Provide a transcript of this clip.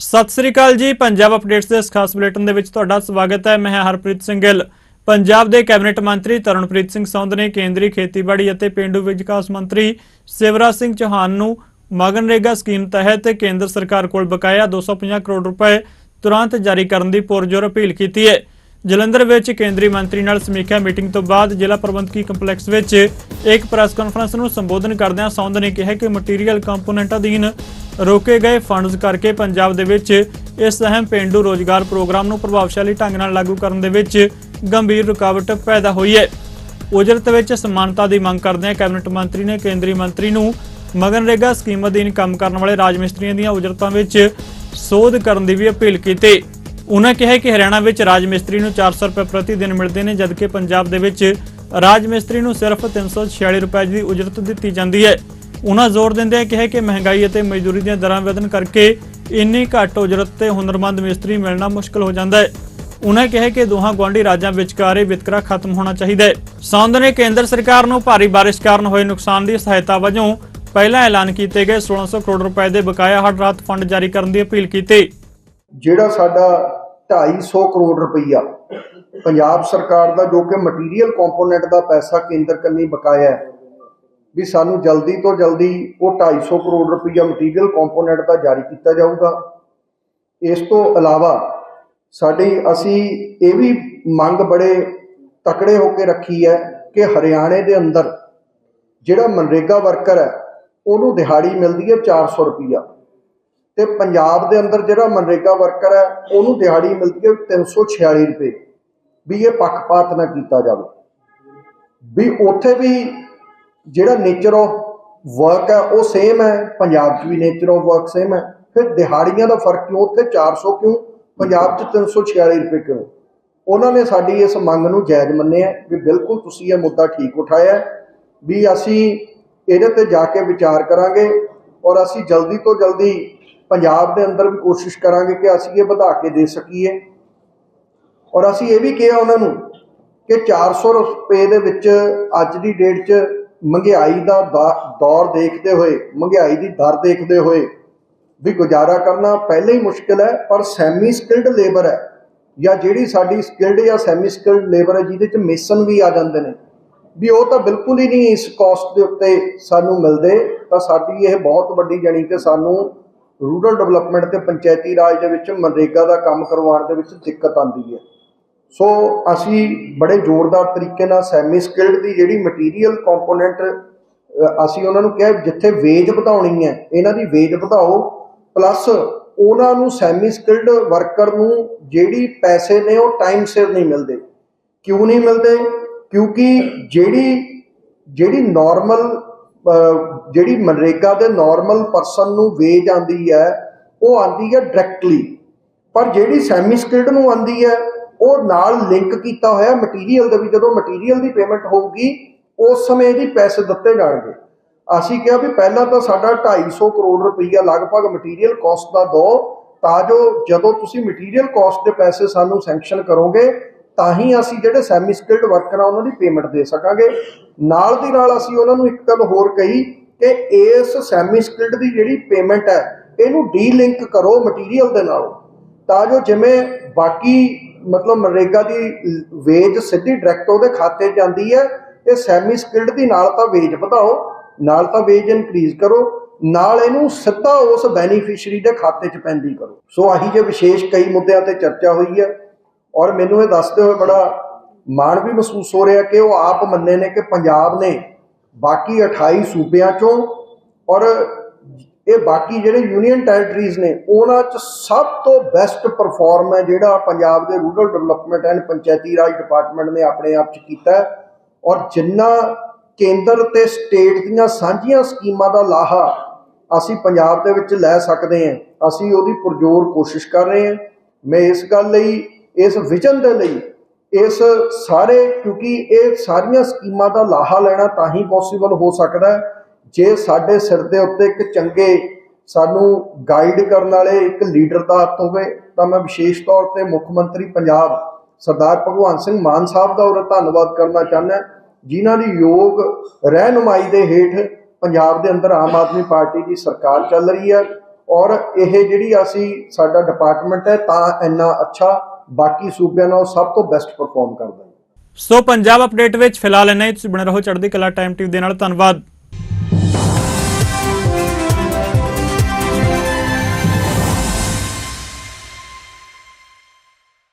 ਸਤਿ ਸ੍ਰੀ ਅਕਾਲ ਜੀ, ਪੰਜਾਬ ਅਪਡੇਟਸ ਦੇ ਇਸ ਖਾਸ ਬੁਲੇਟਿਨ ਦੇ ਵਿੱਚ ਤੁਹਾਡਾ ਸਵਾਗਤ ਹੈ। ਮੈਂ ਹਰਪ੍ਰੀਤ ਸਿੰਘ ਗਿੱਲ। ਪੰਜਾਬ ਦੇ ਕੈਬਨਿਟ ਮੰਤਰੀ ਤਰਨਪ੍ਰੀਤ ਸਿੰਘ ਸੰਧ ਨੇ ਕੇਂਦਰੀ ਖੇਤੀਬਾੜੀ ਅਤੇ ਪਿੰਡੂ ਵਿਕਾਸ ਮੰਤਰੀ ਸਿਵਰਾਜ ਸਿੰਘ ਚੌਹਾਨ ਨੂੰ ਮਗਨਰੇਗਾ ਸਕੀਮ ਤਹਿਤ ਕੇਂਦਰ ਸਰਕਾਰ ਕੋਲ ਬਕਾਇਆ 250 ਕਰੋੜ ਰੁਪਏ ਤੁਰੰਤ ਜਾਰੀ ਕਰਨ ਦੀ ਪੁਰਜੋਰ ਅਪੀਲ ਕੀਤੀ ਹੈ। ਜਲੰਧਰ ਵਿੱਚ ਕੇਂਦਰੀ ਮੰਤਰੀ ਨਾਲ ਸਮੀਖਿਆ ਮੀਟਿੰਗ ਤੋਂ ਬਾਅਦ ਜ਼ਿਲ੍ਹਾ ਪ੍ਰਬੰਧਕੀ ਕੰਪਲੈਕਸ ਵਿੱਚ ਇੱਕ ਪ੍ਰੈਸ ਕਾਨਫਰੰਸ ਨੂੰ ਸੰਬੋਧਨ ਕਰਦਿਆਂ ਸੌਂਦ ਨੇ ਕਿਹਾ ਕਿ ਮਟੀਰੀਅਲ ਕੰਪੋਨੈਂਟ ਅਧੀਨ ਰੋਕੇ ਗਏ ਫੰਡਸ ਕਰਕੇ ਪੰਜਾਬ ਦੇ ਵਿੱਚ ਇਸ ਅਹਿਮ ਪਿੰਡੂ ਰੋਜ਼ਗਾਰ ਪ੍ਰੋਗਰਾਮ ਨੂੰ ਪ੍ਰਭਾਵਸ਼ਾਲੀ ਢੰਗ ਨਾਲ ਲਾਗੂ ਕਰਨ ਦੇ ਵਿੱਚ ਗੰਭੀਰ ਰੁਕਾਵਟ ਪੈਦਾ ਹੋਈ ਹੈ। ਉਜਰਤ ਵਿੱਚ ਸਮਾਨਤਾ ਦੀ ਮੰਗ ਕਰਦਿਆਂ ਕੈਬਨਿਟ ਮੰਤਰੀ ਨੇ ਕੇਂਦਰੀ ਮੰਤਰੀ ਨੂੰ ਮਗਨਰੇਗਾ ਸਕੀਮ ਅਧੀਨ ਕੰਮ ਕਰਨ ਵਾਲੇ ਰਾਜ ਮਿਸਤਰੀਆਂ ਦੀਆਂ ਉਜਰਤਾਂ ਵਿੱਚ ਸੋਧ ਕਰਨ ਦੀ ਵੀ ਅਪੀਲ ਕੀਤੀ। ਉਨ੍ਹਾਂ ਕਿਹਾ ਕਿ ਹਰਿਆਣਾ ਵਿੱਚ ਰਾਜ ਮਿਸਤਰੀ ਨੂੰ 400 ਰੁਪਏ ਪ੍ਰਤੀ ਦਿਨ ਮਿਲਦੇ ਨੇ, ਜਦਕਿ ਪੰਜਾਬ ਦੇ ਵਿੱਚ ਰਾਜ ਮਿਸਤਰੀ ਨੂੰ ਸਿਰਫ 346 ਰੁਪਏ ਦੀ ਉਜਰਤ ਦਿੱਤੀ ਜਾਂਦੀ ਹੈ। ਉਨ੍ਹਾਂ ਜ਼ੋਰ ਦਿੰਦਿਆਂ ਕਿਹਾ ਕਿ ਮਹਿੰਗਾਈ ਅਤੇ ਮਜ਼ਦੂਰੀ ਦੀਆਂ ਦਰਾਂ ਵਧਣ ਕਰਕੇ ਇੰਨੀ ਘੱਟ ਉਜਰਤ ਤੇ ਹੁਨਰਮੰਦ ਮਿਸਤਰੀ ਮਿਲਣਾ ਮੁਸ਼ਕਲ ਹੋ ਜਾਂਦਾ ਹੈ। ਉਨ੍ਹਾਂ ਕਿਹਾ ਕਿ ਦੋਹਾਂ ਗੁਆਂਢੀ ਰਾਜਾਂ ਵਿਚਕਾਰ ਵਿਤਕਰਾ ਖਤਮ ਹੋਣਾ ਚਾਹੀਦਾ ਹੈ। ਸੰਧ ਨੇ ਕੇਂਦਰ ਸਰਕਾਰ ਨੂੰ ਭਾਰੀ ਬਾਰਿਸ਼ ਕਾਰਨ ਹੋਏ ਨੁਕਸਾਨ ਦੀ ਸਹਾਇਤਾ ਵਜੋਂ ਪਹਿਲਾਂ ਐਲਾਨ ਕੀਤੇ ਗਏ 1600 ਕਰੋੜ ਰੁਪਏ ਦੇ ਬਕਾਇਆ ਹੜ ਰਾਤ ਫੰਡ ਜਾਰੀ ਕਰਨ ਦੀ ਅਪੀਲ ਕੀਤੀ। ਜਿਹੜਾ ਸਾਡਾ 250 ਕਰੋੜ ਰੁਪਈਆ ਪੰਜਾਬ ਸਰਕਾਰ ਦਾ ਜੋ ਕਿ ਮਟੀਰੀਅਲ ਕੰਪੋਨੈਂਟ ਦਾ ਪੈਸਾ ਕੇਂਦਰ ਕੰਨੀ ਬਕਾਇਆ ਹੈ, ਵੀ ਸਾਨੂੰ ਜਲਦੀ ਤੋਂ ਜਲਦੀ ਉਹ 250 ਕਰੋੜ ਰੁਪਈਆ ਮਟੀਰੀਅਲ ਕੰਪੋਨੈਂਟ ਦਾ ਜਾਰੀ ਕੀਤਾ ਜਾਊਗਾ। ਇਸ ਤੋਂ ਇਲਾਵਾ ਸਾਡੀ ਅਸੀਂ ਇਹ ਵੀ ਮੰਗ ਬੜੇ ਤਕੜੇ ਹੋ ਕੇ ਰੱਖੀ ਹੈ ਕਿ ਹਰਿਆਣੇ ਦੇ ਅੰਦਰ ਜਿਹੜਾ ਮਨਰੇਗਾ ਵਰਕਰ ਹੈ, ਉਹਨੂੰ ਦਿਹਾੜੀ ਮਿਲਦੀ ਹੈ 400 ਰੁਪਈਆ। ਤੇ ਪੰਜਾਬ ਦੇ ਅੰਦਰ ਜਿਹੜਾ ਮਨਰੇਗਾ ਵਰਕਰ ਹੈ, ਉਹਨੂੰ ਦਿਹਾੜੀ ਮਿਲਦੀ ਹੈ 346 ਰੁਪਏ ਵੀ ਇਹ ਪੱਖਪਾਤ ਨਾ ਕੀਤਾ ਜਾਵੇ। ਵੀ ਉੱਥੇ ਵੀ ਜਿਹੜਾ ਨੇਚਰ ਆਫ ਵਰਕ ਹੈ, ਉਹ ਸੇਮ ਹੈ, ਪੰਜਾਬ 'ਚ ਵੀ ਨੇਚਰ ਆਫ ਵਰਕ ਸੇਮ ਹੈ। ਫਿਰ ਦਿਹਾੜੀਆਂ ਦਾ ਫ਼ਰਕ ਕਿਉਂ? ਉੱਥੇ 400 ਕਿਉਂ? ਪੰਜਾਬ 'ਚ 346 ਰੁਪਏ ਕਿਉਂ? ਉਹਨਾਂ ਨੇ ਸਾਡੀ ਇਸ ਮੰਗ ਨੂੰ ਜਾਇਜ਼ ਮੰਨਿਆ ਵੀ ਬਿਲਕੁਲ ਤੁਸੀਂ ਇਹ ਮੁੱਦਾ ਠੀਕ ਉਠਾਇਆ ਵੀ ਅਸੀਂ ਇਹਦੇ ਤੇ ਜਾ ਕੇ ਵਿਚਾਰ ਕਰਾਂਗੇ ਔਰ ਅਸੀਂ ਜਲਦੀ ਤੋਂ ਜਲਦੀ ਪੰਜਾਬ ਦੇ ਅੰਦਰ ਵੀ ਕੋਸ਼ਿਸ਼ ਕਰਾਂਗੇ ਕਿ ਅਸੀਂ ਇਹ ਵਧਾ ਕੇ ਦੇ ਸਕੀਏ। ਔਰ ਅਸੀਂ ਇਹ ਵੀ ਕਿਹਾ ਉਹਨਾਂ ਨੂੰ ਕਿ 400 ਰੁਪਏ ਦੇ ਵਿੱਚ ਅੱਜ ਦੀ ਡੇਟ 'ਚ ਮਹਿੰਗਾਈ ਦਾ ਦੌਰ ਦੇਖਦੇ ਹੋਏ, ਮਹਿੰਗਾਈ ਦੀ ਦਰ ਦੇਖਦੇ ਹੋਏ ਵੀ ਗੁਜ਼ਾਰਾ ਕਰਨਾ ਪਹਿਲੇ ਹੀ ਮੁਸ਼ਕਿਲ ਹੈ, ਪਰ ਸੈਮੀ ਸਕਿਲਡ ਲੇਬਰ ਹੈ। ਜਾਂ ਜਿਹੜੀ ਸਾਡੀ ਸਕਿਲਡ ਜਾਂ ਸੈਮੀ ਸਕਿਲਡ ਲੇਬਰ ਹੈ, ਜਿਹਦੇ 'ਚ ਮੇਸਨ ਵੀ ਆ ਜਾਂਦੇ ਨੇ। ਵੀ ਉਹ ਤਾਂ ਬਿਲਕੁਲ ਹੀ ਨਹੀਂ ਇਸ ਕਾਸਟ ਦੇ ਉੱਤੇ ਸਾਨੂੰ ਮਿਲਦੇ। ਤਾਂ ਸਾਡੀ ਇਹ ਬਹੁਤ ਵੱਡੀ ਜਾਣੀ ਕਿ ਸਾਨੂੰ ਰੂਰਲ ਡਿਵੈਲਪਮੈਂਟ ਤੇ ਪੰਚਾਇਤੀ ਰਾਜ ਦੇ ਵਿੱਚ ਮਨਰੇਗਾ ਦਾ ਕੰਮ ਕਰਵਾਉਣ ਦੇ ਵਿੱਚ ਦਿੱਕਤ ਆਉਂਦੀ ਹੈ। ਸੋ ਅਸੀਂ ਬੜੇ ਜ਼ੋਰਦਾਰ ਤਰੀਕੇ ਨਾਲ ਸੈਮੀ ਸਕਿਲਡ ਦੀ ਜਿਹੜੀ ਮਟੀਰੀਅਲ ਕੰਪੋਨੈਂਟ ਅਸੀਂ ਉਹਨਾਂ ਨੂੰ ਕਿਹਾ ਜਿੱਥੇ ਵੇਜ ਵਧਾਉਣੀ ਹੈ, ਇਹਨਾਂ ਦੀ ਵੇਜ ਵਧਾਓ ਪਲੱਸ ਉਹਨਾਂ ਨੂੰ ਸੈਮੀ ਸਕਿਲਡ ਵਰਕਰ ਨੂੰ ਜਿਹੜੀ ਪੈਸੇ ਨੇ ਉਹ ਟਾਈਮ ਸਿਰ ਨਹੀਂ ਮਿਲਦੇ। ਕਿਉਂ ਨਹੀਂ ਮਿਲਦੇ? ਕਿਉਂਕਿ ਜਿਹੜੀ ਜਿਹੜੀ ਨਾਰਮਲ ਜਿਹੜੀ ਮਨਰੇਗਾ ਦੇ ਨਾਰਮਲ ਪਰਸਨ ਨੂੰ ਵੇਜ ਆਂਦੀ ਹੈ, ਉਹ ਆਂਦੀ ਹੈ ਡਾਇਰੈਕਟਲੀ ਪਰ ਜਿਹੜੀ ਸੈਮੀ ਸਕਿਲਡ ਨੂੰ ਆਂਦੀ ਹੈ, ਉਹ ਨਾਲ ਲਿੰਕ ਕੀਤਾ ਹੋਇਆ ਮਟੀਰੀਅਲ ਦੇ ਵੀ, ਜਦੋਂ ਮਟੀਰੀਅਲ ਦੀ ਪੇਮੈਂਟ ਹੋਊਗੀ, ਉਸ ਸਮੇਂ ਦੀ ਪੈਸੇ ਦਿੱਤੇ ਜਾਣਗੇ। ਅਸੀਂ ਕਿਹਾ ਵੀ ਪਹਿਲਾਂ ਤਾਂ ਸਾਡਾ 250 ਕਰੋੜ ਰੁਪਈਆ ਲਗਭਗ ਮਟੀਰੀਅਲ ਕਾਸਟ ਦਾ ਦੋ, ਤਾਂ ਜੋ ਜਦੋਂ ਤੁਸੀਂ ਮਟੀਰੀਅਲ ਕਾਸਟ ਦੇ ਪੈਸੇ ਸਾਨੂੰ ਸੈਂਕਸ਼ਨ ਕਰੋਗੇ, ਤਾਂ ਹੀ ਅਸੀਂ ਜਿਹੜੇ ਸੈਮੀ ਸਕਿਲਡ ਵਰਕਰ ਆ, ਉਹਨਾਂ ਦੀ ਪੇਮੈਂਟ ਦੇ ਸਕਾਂਗੇ। ਨਾਲ ਦੀ ਨਾਲ ਅਸੀਂ ਉਹਨਾਂ ਨੂੰ ਇੱਕ ਗੱਲ ਹੋਰ ਕਹੀ ਕਿ ਇਸ ਸੈਮੀ ਸਕਿਲਡ ਦੀ ਜਿਹੜੀ ਪੇਮੈਂਟ ਹੈ, ਇਹਨੂੰ ਡੀ-ਲਿੰਕ ਕਰੋ ਮਟੀਰੀਅਲ ਦੇ ਨਾਲ। ਤਾਂ ਜੋ ਜਿਵੇਂ ਬਾਕੀ ਮਤਲਬ ਮਨਰੇਗਾ ਦੀ ਵੇਜ ਸਿੱਧੀ ਡਾਇਰੈਕਟ ਉਹਦੇ ਖਾਤੇ ਜਾਂਦੀ ਹੈ, ਇਹ ਸੈਮੀ ਸਕਿਲਡ ਦੀ ਨਾਲ ਤਾਂ ਵੇਜ ਵਧਾਓ, ਨਾਲ ਤਾਂ ਵੇਜ ਇਨਕਰੀਜ਼ ਕਰੋ, ਨਾਲ ਇਹਨੂੰ ਸਿੱਧਾ ਉਸ ਬੈਨੀਫੀਸ਼ੀਅਰੀ ਦੇ ਖਾਤੇ 'ਚ ਪੈਂਦੀ ਕਰੋ। ਸੋ ਆਹੀ ਜੇ ਵਿਸ਼ੇਸ਼ ਕਈ ਮੁੱਦਿਆਂ ਤੇ ਚਰਚਾ ਹੋਈ ਹੈ, ਔਰ ਮੈਨੂੰ ਇਹ ਦੱਸਦੇ ਹੋਏ ਬੜਾ ਮਾਣ ਵੀ ਮਹਿਸੂਸ ਹੋ ਰਿਹਾ ਕਿ ਉਹ ਆਪ ਮੰਨੇ ਨੇ ਕਿ ਪੰਜਾਬ ਨੇ ਬਾਕੀ 28 ਸੂਬਿਆਂ ਚੋਂ ਔਰ ਇਹ ਬਾਕੀ ਜਿਹੜੇ ਯੂਨੀਅਨ ਟੈਰੀਟਰੀਜ਼ ਨੇ, ਉਹਨਾਂ 'ਚ ਸਭ ਤੋਂ ਬੈਸਟ ਪਰਫਾਰਮ ਹੈ ਜਿਹੜਾ ਪੰਜਾਬ ਦੇ ਰੂਰਲ ਡਿਵੈਲਪਮੈਂਟ ਐਂਡ ਪੰਚਾਇਤੀ ਰਾਜ ਡਿਪਾਰਟਮੈਂਟ ਨੇ ਆਪਣੇ ਆਪ 'ਚ ਕੀਤਾ ਔਰ ਜਿੰਨਾ ਕੇਂਦਰ ਤੇ ਸਟੇਟ ਦੀਆਂ ਸਾਂਝੀਆਂ ਸਕੀਮਾਂ ਦਾ ਲਾਹਾ ਅਸੀਂ ਪੰਜਾਬ ਦੇ ਵਿੱਚ ਲੈ ਸਕਦੇ ਹਾਂ, ਅਸੀਂ ਉਹਦੀ ਪੁਰਜੋਰ ਕੋਸ਼ਿਸ਼ ਕਰ ਰਹੇ ਹਾਂ। ਮੈਂ ਇਸ ਗੱਲ ਲਈ, ਇਸ ਵਿਜ਼ਨ ਦੇ ਲਈ ਇਸ ਸਾਰੇ, ਕਿਉਂਕਿ ਇਹ ਸਾਰੀਆਂ ਸਕੀਮਾਂ ਦਾ ਲਾਹਾ ਲੈਣਾ ਤਾਂ ਹੀ ਪੋਸੀਬਲ ਹੋ ਸਕਦਾ ਹੈ। ਜੇ ਸਾਡੇ ਸਿਰ ਦੇ ਉੱਤੇ ਇੱਕ ਚੰਗੇ ਸਾਨੂੰ ਗਾਈਡ ਕਰਨ ਵਾਲੇ, ਇੱਕ ਲੀਡਰ ਦਾ ਹੱਥ ਹੋਵੇ, ਤਾਂ ਮੈਂ ਵਿਸ਼ੇਸ਼ ਤੌਰ ਤੇ ਮੁੱਖ ਮੰਤਰੀ ਪੰਜਾਬ ਸਰਦਾਰ ਭਗਵੰਤ ਸਿੰਘ ਮਾਨ ਸਾਹਿਬ ਦਾ ਔਰ ਧੰਨਵਾਦ ਕਰਨਾ ਚਾਹੁੰਦਾ ਜਿਨ੍ਹਾਂ ਦੀ ਯੋਗ ਰਹਿਨੁਮਾਈ ਦੇ ਹੇਠ ਪੰਜਾਬ ਦੇ ਅੰਦਰ ਆਮ ਆਦਮੀ ਪਾਰਟੀ ਦੀ ਸਰਕਾਰ ਚੱਲ ਰਹੀ ਹੈ। ਔਰ ਇਹ ਜਿਹੜੀ ਅਸੀਂ, ਸਾਡਾ ਡਿਪਾਰਟਮੈਂਟ ਹੈ, ਤਾਂ ਇੰਨਾ ਅੱਛਾ ਬਾਕੀ ਸੂਬਿਆਂ ਨਾਲੋਂ ਸਭ ਤੋਂ ਬੈਸਟ ਪਰਫਾਰਮ ਕਰਦਾ ਹੈ ਸੋ ਪੰਜਾਬ ਅਪਡੇਟ ਵਿੱਚ ਫਿਲਹਾਲ ਇੰਨਾ ਹੀ। ਤੁਸੀਂ ਬਣੇ ਰਹੋ ਚੜ੍ਹਦੀ ਕਲਾ ਟਾਈਮ ਟੀਵੀ ਦੇ ਨਾਲ। ਧੰਨਵਾਦ।